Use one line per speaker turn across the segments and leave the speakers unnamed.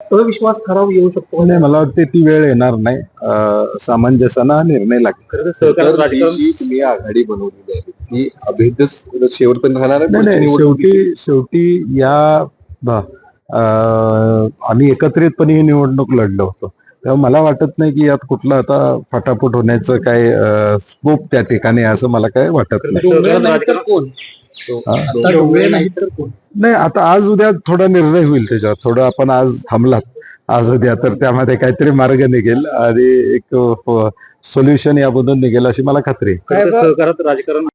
अविश्वास ठराव येऊ शकतो.
नाही मला वाटते ती वेळ येणार नाही. सामंजस्यानं हा निर्णय लागेल.
तुम्ही आघाडी बनवलेली आहे ती शेवटपर्यंत राहणार
नाही शेवटी शेवटी या आम्ही एकत्रितपणे ही निवडणूक लढलो होतो. तेव्हा मला वाटत नाही की यात कुठलं आता फटाफट होण्याचं काय स्कोप त्या ठिकाणी असं मला काय वाटत नाही. हा?
आता नाही तर कोण?
नाही आता आज उद्या थोडा निर्णय होईल त्याच्यावर. थोडं आपण आज थांबलात. आज उद्या तर त्यामध्ये काहीतरी मार्ग निघेल आणि एक सोल्युशन याबद्दल निघेल अशी मला खात्री
राजकारण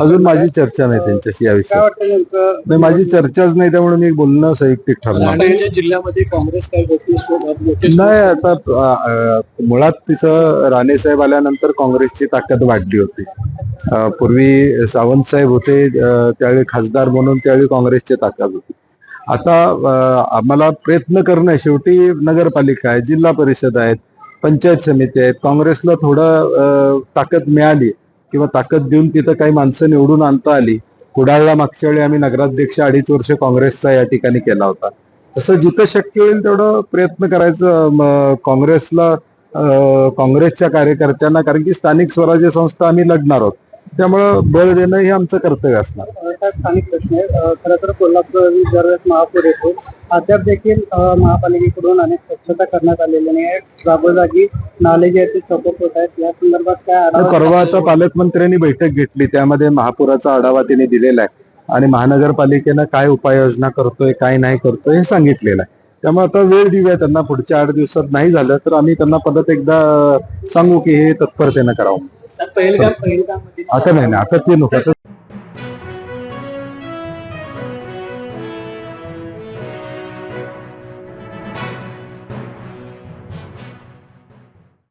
अजून माझी चर्चा नाही त्यांच्याशी या
नेमकं?
नाही माझी चर्चाच नाही त्यामुळे मी बोलणं साहित्यिक ठरणार.
जिल्ह्यामध्ये काँग्रेस काय
नाही आता मुळात तिथं राणेसाहेब आल्यानंतर काँग्रेसची ताकद वाढली होती. पूर्वी सावंत साहेब होते त्यावेळी खासदार म्हणून त्यावेळी काँग्रेसची ताकद होती. आता आम्हाला प्रयत्न करणं शेवटी नगरपालिका आहे जिल्हा परिषद आहेत पंचायत समिती आहेत. काँग्रेसला थोडं ताकद मिळाली किंवा ताकद देऊन तिथं काही माणसं निवडून आणता आली. कुडाळला मागच्या वेळी आम्ही नगराध्यक्ष अडीच वर्ष काँग्रेसचा या ठिकाणी केला होता. तसं जिथं शक्य होईल तेवढं प्रयत्न करायचं काँग्रेसला काँग्रेसच्या कार्यकर्त्यांना कारण की स्थानिक स्वराज्य संस्था आम्ही लढणार आहोत. त्यामुळं बळ देणं हे आमचं कर्तव्य असणार.
स्थानिक प्रश्न आहे. खरं तर कोल्हापूर दरवेळेस महापूर येतो अद्याप देखील महापालिकेकडून अनेक स्वच्छता करण्यात आलेली नाही आहे जागोजागी नाले जे आहेत ते चौकट होत आहेत. या संदर्भात काय
परवा आता पालकमंत्र्यांनी बैठक घेतली. त्यामध्ये महापुराचा आढावा त्यांनी दिलेला आहे. आणि महानगरपालिकेनं काय उपाययोजना करतोय काय नाही करतोय हे सांगितलेलं आहे. त्यामुळे आता वेळ देऊया त्यांना पुढच्या आठ दिवसात. नाही झालं तर आम्ही त्यांना परत एकदा सांगू की हे तत्परतेनं करावं. आता नाही ना आता ते नको.